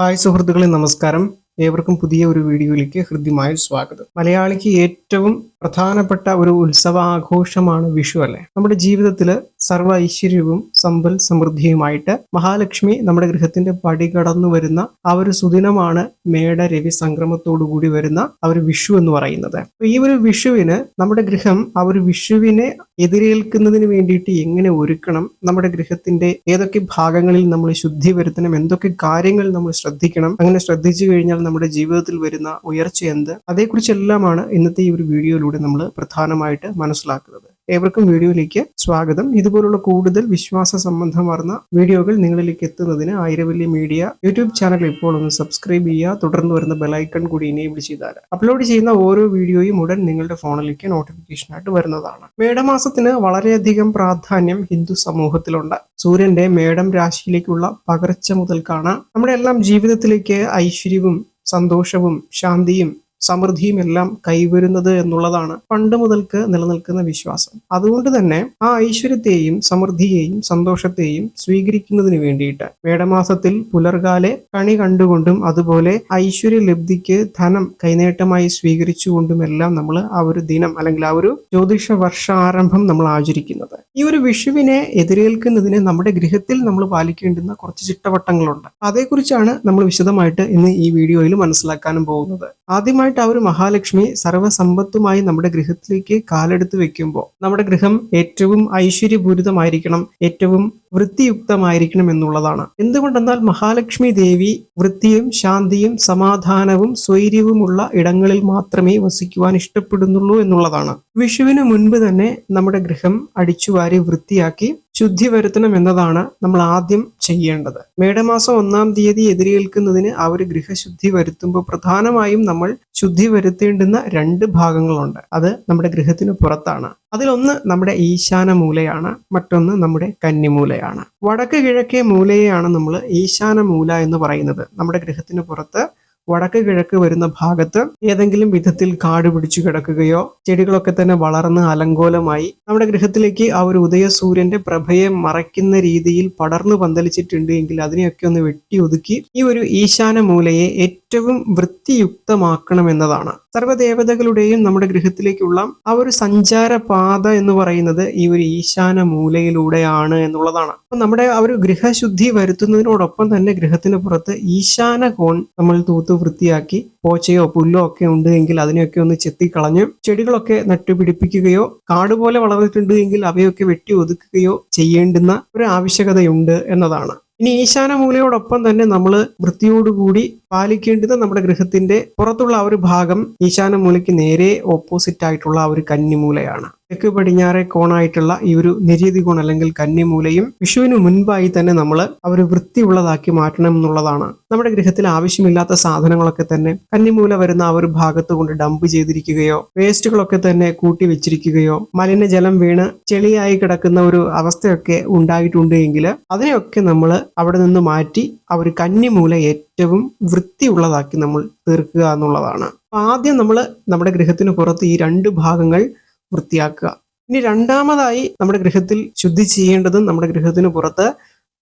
Hi സുഹൃത്തുക്കളെ നമസ്കാരം. ഏവർക്കും പുതിയ ഒരു വീഡിയോയിലേക്ക് ഹൃദ്യമായ സ്വാഗതം. മലയാളിക്ക് ഏറ്റവും പ്രധാനപ്പെട്ട ഒരു ഉത്സവാഘോഷമാണ് വിഷു അല്ലെ? നമ്മുടെ ജീവിതത്തിൽ സർവ ഐശ്വര്യവും സമ്പൽ സമൃദ്ധിയുമായിട്ട് മഹാലക്ഷ്മി നമ്മുടെ ഗൃഹത്തിന്റെ പടി കടന്നു വരുന്ന ആ ഒരു സുദിനമാണ് മേട രവി സംക്രമത്തോടുകൂടി വരുന്ന ആ ഒരു വിഷു എന്ന് പറയുന്നത്. ഈ ഒരു വിഷുവിന് നമ്മുടെ ഗൃഹം ആ ഒരു വിഷുവിനെ എതിരേൽക്കുന്നതിന് വേണ്ടിയിട്ട് എങ്ങനെ ഒരുക്കണം? നമ്മുടെ ഗൃഹത്തിന്റെ ഏതൊക്കെ ഭാഗങ്ങളിൽ നമ്മൾ ശുദ്ധി വരുത്തണം എന്തൊക്കെ കാര്യങ്ങൾ നമ്മൾ ശ്രദ്ധിക്കണം? അങ്ങനെ ശ്രദ്ധിച്ചു കഴിഞ്ഞാൽ നമ്മുടെ ജീവിതത്തിൽ വരുന്ന ഉയർച്ച എന്ത്? അതേക്കുറിച്ചെല്ലാമാണ് ഇന്നത്തെ ഈ ഒരു വീഡിയോയിലൂടെ നമ്മൾ പ്രധാനമായിട്ട് മനസ്സിലാക്കുന്നത്. ഏവർക്കും വീഡിയോയിലേക്ക് സ്വാഗതം. ഇതുപോലുള്ള കൂടുതൽ വിശ്വാസ സംബന്ധമാർന്ന വീഡിയോകൾ നിങ്ങളിലേക്ക് എത്തുന്നതിന് ആയിരവല്ലി മീഡിയ യൂട്യൂബ് ചാനൽ ഇപ്പോൾ ഒന്ന് സബ്സ്ക്രൈബ് ചെയ്യുക. തുടർന്ന് വരുന്ന ബെലൈക്കൺ കൂടി ഇനേബിൾ ചെയ്താൽ അപ്ലോഡ് ചെയ്യുന്ന ഓരോ വീഡിയോയും ഉടൻ നിങ്ങളുടെ ഫോണിലേക്ക് നോട്ടിഫിക്കേഷൻ ആയിട്ട് വരുന്നതാണ്. മേടമാസത്തിന് വളരെയധികം പ്രാധാന്യം ഹിന്ദു സമൂഹത്തിലുണ്ട്. സൂര്യന്റെ മേടം രാശിയിലേക്കുള്ള പകർച്ച മുതൽക്കാണ് നമ്മുടെ എല്ലാം ജീവിതത്തിലേക്ക് ഐശ്വര്യവും സന്തോഷവും ശാന്തിയും സമൃദ്ധിയും എല്ലാം കൈവരുന്നത് എന്നുള്ളതാണ് പണ്ട് മുതൽക്ക് നിലനിൽക്കുന്ന വിശ്വാസം. അതുകൊണ്ട് തന്നെ ആ ഐശ്വര്യത്തെയും സമൃദ്ധിയെയും സന്തോഷത്തെയും സ്വീകരിക്കുന്നതിന് വേണ്ടിയിട്ട് വേടമാസത്തിൽ പുലർകാലെ കണി കണ്ടുകൊണ്ടും അതുപോലെ ഐശ്വര്യ ലബ്ധിക്ക് ധനം കൈനേട്ടമായി സ്വീകരിച്ചുകൊണ്ടും എല്ലാം നമ്മൾ ആ ഒരു ദിനം അല്ലെങ്കിൽ ആ ഒരു ജ്യോതിഷ വർഷാരംഭം നമ്മൾ ആചരിക്കുന്നത്. ഈ ഒരു വിഷുവിനെ എതിരേൽക്കുന്നതിന് നമ്മുടെ ഗൃഹത്തിൽ നമ്മൾ പാലിക്കേണ്ടുന്ന കുറച്ച് ചിട്ടവട്ടങ്ങളുണ്ട്. അതേക്കുറിച്ചാണ് നമ്മൾ വിശദമായിട്ട് ഇന്ന് ഈ വീഡിയോയിൽ മനസ്സിലാക്കാനും പോകുന്നത്. ആദ്യമായിട്ട് ആ ഒരു മഹാലക്ഷ്മി സർവസമ്പത്തുമായി നമ്മുടെ ഗൃഹത്തിലേക്ക് കാലെടുത്ത് വെക്കുമ്പോൾ നമ്മുടെ ഗൃഹം ഏറ്റവും ഐശ്വര്യപൂരിതമായിരിക്കണം ഏറ്റവും വൃത്തിയുക്തമായിരിക്കണം എന്നുള്ളതാണ്. എന്തുകൊണ്ടെന്നാൽ മഹാലക്ഷ്മി ദേവി വൃത്തിയും ശാന്തിയും സമാധാനവും സ്വൈര്യവുമുള്ള ഇടങ്ങളിൽ മാത്രമേ വസിക്കുവാൻ ഇഷ്ടപ്പെടുന്നുള്ളൂ എന്നുള്ളതാണ്. വിഷുവിന് മുൻപ് തന്നെ നമ്മുടെ ഗൃഹം അടിച്ചുവാരി വൃത്തിയാക്കി ശുദ്ധി വരുത്തണം എന്നതാണ് നമ്മൾ ആദ്യം ചെയ്യേണ്ടത്. മേടമാസം ഒന്നാം തീയതി എതിരേൽക്കുന്നതിന് ആ ഒരു ഗൃഹശുദ്ധി വരുത്തുമ്പോൾ പ്രധാനമായും നമ്മൾ ശുദ്ധി വരുത്തേണ്ടുന്ന രണ്ട് ഭാഗങ്ങളുണ്ട്. അത് നമ്മുടെ ഗൃഹത്തിന് പുറത്താണ്. അതിലൊന്ന് നമ്മുടെ ഈശാന മൂലയാണ് മറ്റൊന്ന് നമ്മുടെ കന്നിമൂലയാണ്. വടക്ക് കിഴക്കേ മൂലയെയാണ് നമ്മൾ ഈശാന മൂല എന്ന് പറയുന്നത്. നമ്മുടെ ഗൃഹത്തിന് പുറത്ത് വടക്ക് കിഴക്ക് വരുന്ന ഭാഗത്ത് ഏതെങ്കിലും വിധത്തിൽ കാട് പിടിച്ചു കിടക്കുകയോ ചെടികളൊക്കെ തന്നെ വളർന്ന് അലങ്കോലമായി. നമ്മുടെ ഗൃഹത്തിലേക്ക് ആ ഒരു ഉദയസൂര്യന്റെ പ്രഭയെ മറയ്ക്കുന്ന രീതിയിൽ പടർന്നു പന്തലിച്ചിട്ടുണ്ട് എങ്കിൽ അതിനെയൊക്കെ ഒന്ന് വെട്ടി ഒതുക്കി ഈ ഒരു ഈശാന മൂലയെ ഏറ്റവും വൃത്തിയുക്തമാക്കണം എന്നതാണ് സർവദേവതകളുടെയും നമ്മുടെ ഗൃഹത്തിലേക്കുള്ള ആ ഒരു സഞ്ചാര പാത എന്ന് പറയുന്നത് ഈ ഒരു ഈശാന മൂലയിലൂടെയാണ് എന്നുള്ളതാണ്. അപ്പൊ നമ്മുടെ ആ ഒരു ഗൃഹശുദ്ധി വരുത്തുന്നതിനോടൊപ്പം തന്നെ ഗൃഹത്തിന് പുറത്ത് ഈശാന കോൺ നമ്മൾ തൂത്ത് വൃത്തിയാക്കി പോച്ചയോ പുല്ലോ ഒക്കെ ഉണ്ട് എങ്കിൽ അതിനെയൊക്കെ ഒന്ന് ചെത്തിക്കളഞ്ഞ് ചെടികളൊക്കെ നട്ടുപിടിപ്പിക്കുകയോ കാട് പോലെ വളർന്നിട്ടുണ്ട് എങ്കിൽ അവയൊക്കെ വെട്ടി ഒതുക്കുകയോ ചെയ്യേണ്ടുന്ന ഒരു ആവശ്യകതയുണ്ട് എന്നതാണ്. ഇനി ഈശാന മൂലയോടൊപ്പം തന്നെ നമ്മൾ വൃത്തിയോടുകൂടി പാലിക്കേണ്ടത് നമ്മുടെ ഗൃഹത്തിന്റെ പുറത്തുള്ള ആ ഒരു ഭാഗം ഈശാന മൂലയ്ക്ക് നേരെ ഓപ്പോസിറ്റ് ആയിട്ടുള്ള ആ ഒരു കന്നിമൂലയാണ്. തെക്ക് പടിഞ്ഞാറെ കോണായിട്ടുള്ള ഈ ഒരു നിര്യതി കോൺ അല്ലെങ്കിൽ കന്നിമൂലയും വിഷുവിന് മുൻപായി തന്നെ നമ്മൾ അവർ വൃത്തിയുള്ളതാക്കി മാറ്റണം എന്നുള്ളതാണ്. നമ്മുടെ ഗൃഹത്തിൽ ആവശ്യമില്ലാത്ത സാധനങ്ങളൊക്കെ തന്നെ കന്നിമൂല വരുന്ന ആ ഒരു ഭാഗത്ത് കൊണ്ട് ഡംപ് ചെയ്തിരിക്കുകയോ വേസ്റ്റുകളൊക്കെ തന്നെ കൂട്ടി വെച്ചിരിക്കുകയോ മലിനജലം വീണ് ചെളിയായി കിടക്കുന്ന ഒരു അവസ്ഥയൊക്കെ ഉണ്ടായിട്ടുണ്ട് എങ്കിൽ അതിനെയൊക്കെ നമ്മൾ അവിടെ നിന്ന് മാറ്റി ആ ഒരു കന്നിമൂല ഏറ്റവും വൃത്തിയുള്ളതാക്കി നമ്മൾ തീർക്കുക എന്നുള്ളതാണ്. ആദ്യം നമ്മൾ നമ്മുടെ ഗൃഹത്തിന് പുറത്ത് ഈ രണ്ട് ഭാഗങ്ങൾ വൃത്തിയാക്കുക. ഇനി രണ്ടാമതായി നമ്മുടെ ഗൃഹത്തിൽ ശുദ്ധി ചെയ്യേണ്ടതും നമ്മുടെ ഗൃഹത്തിന് പുറത്ത്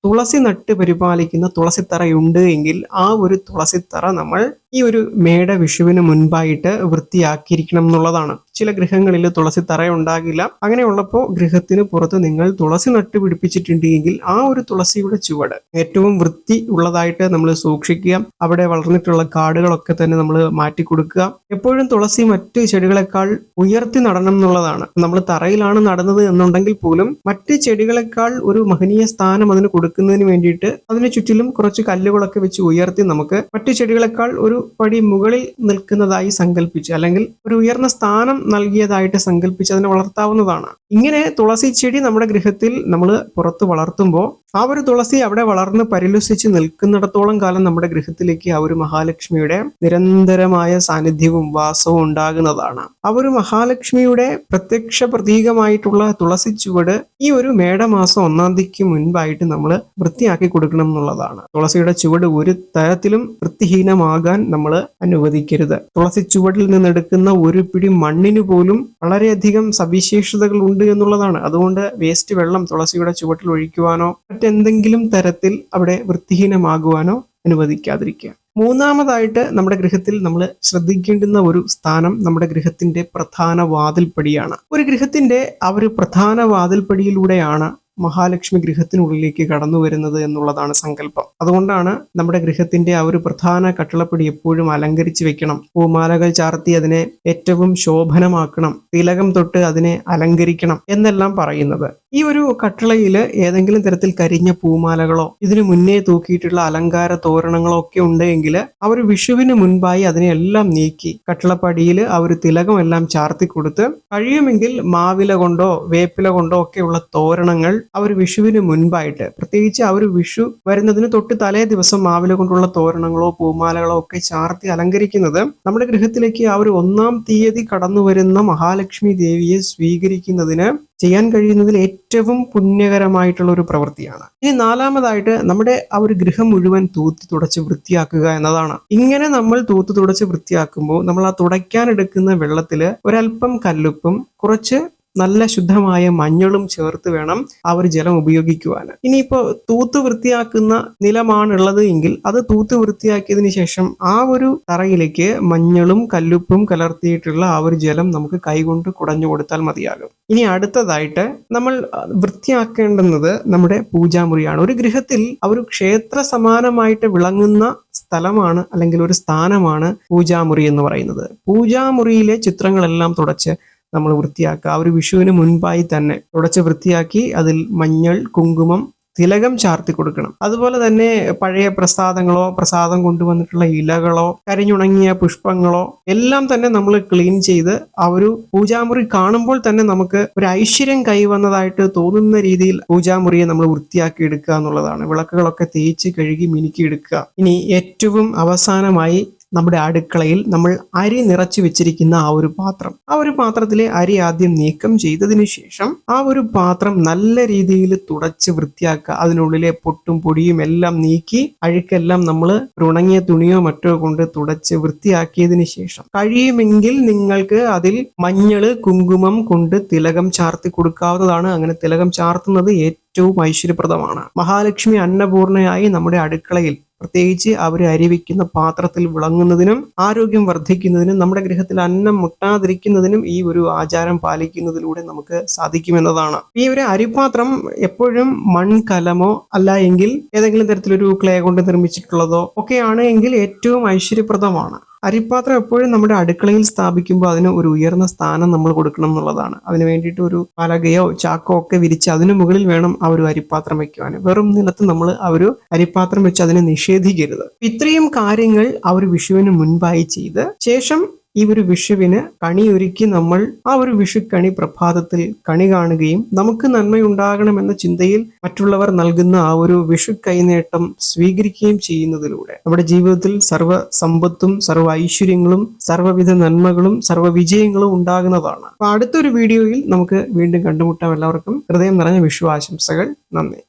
തുളസി നട്ട് പരിപാലിക്കുന്ന തുളസിത്തറയുണ്ട് എങ്കിൽ ആ ഒരു തുളസിത്തറ നമ്മൾ ഈ ഒരു മേട വിഷുവിന് മുൻപായിട്ട് വൃത്തിയാക്കിയിരിക്കണം എന്നുള്ളതാണ്. ചില ഗൃഹങ്ങളിൽ തുളസി തറ ഉണ്ടാകില്ല. അങ്ങനെയുള്ളപ്പോൾ ഗൃഹത്തിന് പുറത്ത് നിങ്ങൾ തുളസി നട്ട് പിടിപ്പിച്ചിട്ടുണ്ടെങ്കിൽ ആ ഒരു തുളസിയുടെ ചുവട് ഏറ്റവും വൃത്തി ഉള്ളതായിട്ട് നമ്മൾ സൂക്ഷിക്കുക. അവിടെ വളർന്നിട്ടുള്ള കാടുകളൊക്കെ തന്നെ നമ്മൾ മാറ്റി കൊടുക്കുക. എപ്പോഴും തുളസി മറ്റ് ചെടികളെക്കാൾ ഉയർത്തി നടണം എന്നുള്ളതാണ്. നമ്മൾ തറയിലാണ് നടന്നത് എന്നുണ്ടെങ്കിൽ പോലും മറ്റ് ചെടികളെക്കാൾ ഒരു മഹനീയ സ്ഥാനം അതിന് കൊടുക്കുന്നതിന് വേണ്ടിയിട്ട് അതിന് ചുറ്റിലും കുറച്ച് കല്ലുകളൊക്കെ വെച്ച് ഉയർത്തി നമുക്ക് മറ്റു ചെടികളെക്കാൾ ഒരു പടി മുകളിൽ നിൽക്കുന്നതായി സങ്കല്പിച്ച് അല്ലെങ്കിൽ ഒരു ഉയർന്ന സ്ഥാനം നൽകിയതായിട്ട് സങ്കല്പിച്ച് അതിനെ വളർത്താവുന്നതാണ്. ഇങ്ങനെ തുളസി ചെടി നമ്മുടെ ഗൃഹത്തിൽ നമ്മൾ പുറത്ത് വളർത്തുമ്പോൾ ആ ഒരു തുളസി അവിടെ വളർന്ന് പരിലസിച്ച് നിൽക്കുന്നിടത്തോളം കാലം നമ്മുടെ ഗൃഹത്തിലേക്ക് ആ ഒരു മഹാലക്ഷ്മിയുടെ നിരന്തരമായ സാന്നിധ്യവും വാസവും ഉണ്ടാകുന്നതാണ്. ആ ഒരു മഹാലക്ഷ്മിയുടെ പ്രത്യക്ഷ പ്രതീകമായിട്ടുള്ള തുളസി ചുവട് ഈ ഒരു മേടമാസം ഒന്നാം തീയതിക്ക് മുൻപായിട്ട് നമ്മൾ വൃത്തിയാക്കി കൊടുക്കണം എന്നുള്ളതാണ്. തുളസിയുടെ ചുവട് ഒരു തരത്തിലും വൃത്തിഹീനമാകാൻ നമ്മൾ അനുവദിക്കരുത്. തുളസി ചുവടിൽ നിന്നെടുക്കുന്ന ഒരു പിടി മണ്ണിന് പോലും വളരെയധികം സവിശേഷതകൾ ഉണ്ട് എന്നുള്ളതാണ്. അതുകൊണ്ട് വേസ്റ്റ് വെള്ളം തുളസിയുടെ ചുവട്ടിൽ ഒഴിക്കുവാനോ മറ്റെന്തെങ്കിലും തരത്തിൽ അവിടെ വൃത്തിഹീനമാകുവാനോ അനുവദിക്കാതിരിക്കുക. മൂന്നാമതായിട്ട് നമ്മുടെ ഗൃഹത്തിൽ നമ്മൾ ശ്രദ്ധിക്കേണ്ടുന്ന ഒരു സ്ഥാനം നമ്മുടെ ഗൃഹത്തിന്റെ പ്രധാന വാതിൽപ്പടിയാണ്. ഒരു ഗൃഹത്തിന്റെ ആ ഒരു പ്രധാന വാതിൽപ്പടിയിലൂടെയാണ് മഹാലക്ഷ്മി ഗൃഹത്തിനുള്ളിലേക്ക് കടന്നു വരുന്നത് എന്നുള്ളതാണ് സങ്കല്പം. അതുകൊണ്ടാണ് നമ്മുടെ ഗൃഹത്തിന്റെ ആ ഒരു പ്രധാന കട്ടിളപ്പടി എപ്പോഴും അലങ്കരിച്ചു വെക്കണം. പൂമാലകൾ ചാർത്തി അതിനെ ഏറ്റവും ശോഭനമാക്കണം. തിലകം തൊട്ട് അതിനെ അലങ്കരിക്കണം എന്നെല്ലാം പറയുന്നത്. ഈ ഒരു കട്ടളയിൽ ഏതെങ്കിലും തരത്തിൽ കരിഞ്ഞ പൂമാലകളോ ഇതിനു മുന്നേ തൂക്കിയിട്ടുള്ള അലങ്കാര തോരണങ്ങളോ ഒക്കെ ഉണ്ടെങ്കിൽ അവർ വിഷുവിന് മുൻപായി അതിനെല്ലാം നീക്കി കട്ടളപ്പടിയിൽ ആ ഒരു തിലകം എല്ലാം ചാർത്തി കൊടുത്ത് കഴിയുമെങ്കിൽ മാവില കൊണ്ടോ വേപ്പില കൊണ്ടോ ഒക്കെയുള്ള തോരണങ്ങൾ അവർ വിഷുവിന് മുൻപായിട്ട് പ്രത്യേകിച്ച് ആ ഒരു വിഷു വരുന്നതിന് തൊട്ട് തലേ ദിവസം മാവില കൊണ്ടുള്ള തോരണങ്ങളോ പൂമാലകളോ ഒക്കെ ചാർത്തി അലങ്കരിക്കുന്നത് നമ്മുടെ ഗൃഹത്തിലേക്ക് ആ ഒരു ഒന്നാം തീയതി കടന്നു വരുന്ന മഹാലക്ഷ്മി ദേവിയെ സ്വീകരിക്കുന്നതിന് ചെയ്യാൻ കഴിയുന്നതിൽ ഏറ്റവും പുണ്യകരമായിട്ടുള്ള ഒരു പ്രവൃത്തിയാണ്. ഇനി നാലാമതായിട്ട് നമ്മുടെ ആ ഒരു ഗൃഹം മുഴുവൻ തൂത്തി തുടച്ച് വൃത്തിയാക്കുക എന്നതാണ്. ഇങ്ങനെ നമ്മൾ തൂത്ത് തുടച്ച് വൃത്തിയാക്കുമ്പോൾ നമ്മൾ ആ തുടയ്ക്കാൻ എടുക്കുന്ന വെള്ളത്തിൽ ഒരല്പം കല്ലുപ്പും കുറച്ച് നല്ല ശുദ്ധമായ മഞ്ഞളും ചേർത്ത് വേണം ആ ഒരു ജലം ഉപയോഗിക്കുവാൻ ഇനിയിപ്പോൾ തൂത്ത് വൃത്തിയാക്കുന്ന നിലമാണുള്ളത് എങ്കിൽ അത് തൂത്ത് വൃത്തിയാക്കിയതിന് ശേഷം ആ ഒരു തറയിലേക്ക് മഞ്ഞളും കല്ലുപ്പും കലർത്തിയിട്ടുള്ള ആ ഒരു ജലം നമുക്ക് കൈകൊണ്ട് കുടഞ്ഞു കൊടുത്താൽ മതിയാകും. ഇനി അടുത്തതായിട്ട് നമ്മൾ വൃത്തിയാക്കേണ്ടുന്നത് നമ്മുടെ പൂജാമുറിയാണ്. ഒരു ഗൃഹത്തിൽ ആ ഒരു ക്ഷേത്ര സമാനമായിട്ട് വിളങ്ങുന്ന സ്ഥലമാണ് അല്ലെങ്കിൽ ഒരു സ്ഥാനമാണ് പൂജാമുറി എന്ന് പറയുന്നത്. പൂജാമുറിയിലെ ചിത്രങ്ങളെല്ലാം തുടച്ച് നമ്മൾ വൃത്തിയാക്കുക. ആ ഒരു വിഷുവിന് മുൻപായി തന്നെ തുടച്ച് വൃത്തിയാക്കി അതിൽ മഞ്ഞൾ കുങ്കുമം തിലകം ചാർത്തി കൊടുക്കണം. അതുപോലെ തന്നെ പഴയ പ്രസാദങ്ങളോ പ്രസാദം കൊണ്ടുവന്നിട്ടുള്ള ഇലകളോ കരിഞ്ഞുണങ്ങിയ പുഷ്പങ്ങളോ എല്ലാം തന്നെ നമ്മൾ ക്ലീൻ ചെയ്ത് ആ ഒരു പൂജാമുറി കാണുമ്പോൾ തന്നെ നമുക്ക് ഒരു ഐശ്വര്യം കൈവന്നതായിട്ട് തോന്നുന്ന രീതിയിൽ പൂജാമുറിയെ നമ്മൾ വൃത്തിയാക്കി എടുക്കുക എന്നുള്ളതാണ്. വിളക്കുകളൊക്കെ തേച്ച് കഴുകി മിനുക്കി എടുക്കുക. ഇനി ഏറ്റവും അവസാനമായി നമ്മുടെ അടുക്കളയിൽ നമ്മൾ അരി നിറച്ചു വെച്ചിരിക്കുന്ന ആ ഒരു പാത്രം. ആ ഒരു പാത്രത്തിലെ അരി ആദ്യം നീക്കം ചെയ്തതിനു ശേഷം ആ ഒരു പാത്രം നല്ല രീതിയിൽ തുടച്ച് വൃത്തിയാക്കുക. അതിനുള്ളിലെ പൊട്ടും പൊടിയും എല്ലാം നീക്കി അഴുക്കെല്ലാം നമ്മൾ ഉണങ്ങിയ തുണിയോ മറ്റോ കൊണ്ട് തുടച്ച് വൃത്തിയാക്കിയതിനു ശേഷം കഴിയുമെങ്കിൽ നിങ്ങൾക്ക് അതിൽ മഞ്ഞൾ കുങ്കുമം കൊണ്ട് തിലകം ചാർത്തി കൊടുക്കാവുന്നതാണ്. അങ്ങനെ തിലകം ചാർത്തുന്നത് ഏറ്റവും ഐശ്വര്യപ്രദമാണ്. മഹാലക്ഷ്മി അന്നപൂർണയായി നമ്മുടെ അടുക്കളയിൽ പ്രത്യേകിച്ച് അവർ അരിവിക്കുന്ന പാത്രത്തിൽ വിളങ്ങുന്നതിനും ആരോഗ്യം വർദ്ധിക്കുന്നതിനും നമ്മുടെ ഗൃഹത്തിൽ അന്നം മുട്ടാതിരിക്കുന്നതിനും ഈ ഒരു ആചാരം പാലിക്കുന്നതിലൂടെ നമുക്ക് സാധിക്കുമെന്നതാണ്. ഈ ഒരു അരിപാത്രം എപ്പോഴും മൺകലമോ അല്ല എങ്കിൽ ഏതെങ്കിലും തരത്തിലൊരു ക്ലേ കൊണ്ട് നിർമ്മിച്ചിട്ടുള്ളതോ ഒക്കെയാണ് എങ്കിൽ ഏറ്റവും ഐശ്വര്യപ്രദമാണ്. അരിപ്പാത്രം എപ്പോഴും നമ്മുടെ അടുക്കളയിൽ സ്ഥാപിക്കുമ്പോൾ അതിന് ഒരു ഉയർന്ന സ്ഥാനം നമ്മൾ കൊടുക്കണം എന്നുള്ളതാണ്. അതിന് വേണ്ടിയിട്ട് ഒരു പലകയോ ചാക്കോ ഒക്കെ വിരിച്ച് അതിന് മുകളിൽ വേണം ആ ഒരു അരിപ്പാത്രം വെക്കുവാൻ. വെറും നിലത്ത് നമ്മൾ ആ ഒരു അരിപ്പാത്രം വെച്ച് അതിനെ നിഷേധിക്കരുത്. ഇത്രയും കാര്യങ്ങൾ ആ ഒരു വിഷുവിന് മുൻപായി ചെയ്ത് ശേഷം ഈ ഒരു വിഷുവിന് കണിയൊരുക്കി നമ്മൾ ആ ഒരു വിഷുക്കണി പ്രഭാതത്തിൽ കണി കാണുകയും നമുക്ക് നന്മയുണ്ടാകണമെന്ന ചിന്തയിൽ മറ്റുള്ളവർ നൽകുന്ന ആ ഒരു വിഷു കൈനേട്ടം സ്വീകരിക്കുകയും ചെയ്യുന്നതിലൂടെ നമ്മുടെ ജീവിതത്തിൽ സർവ സമ്പത്തും സർവ ഐശ്വര്യങ്ങളും സർവവിധ നന്മകളും സർവ വിജയങ്ങളും ഉണ്ടാകുന്നതാണ്. അപ്പൊ അടുത്തൊരു വീഡിയോയിൽ നമുക്ക് വീണ്ടും കണ്ടുമുട്ടാം. എല്ലാവർക്കും ഹൃദയം നിറഞ്ഞ വിഷു ആശംസകൾ. നന്ദി.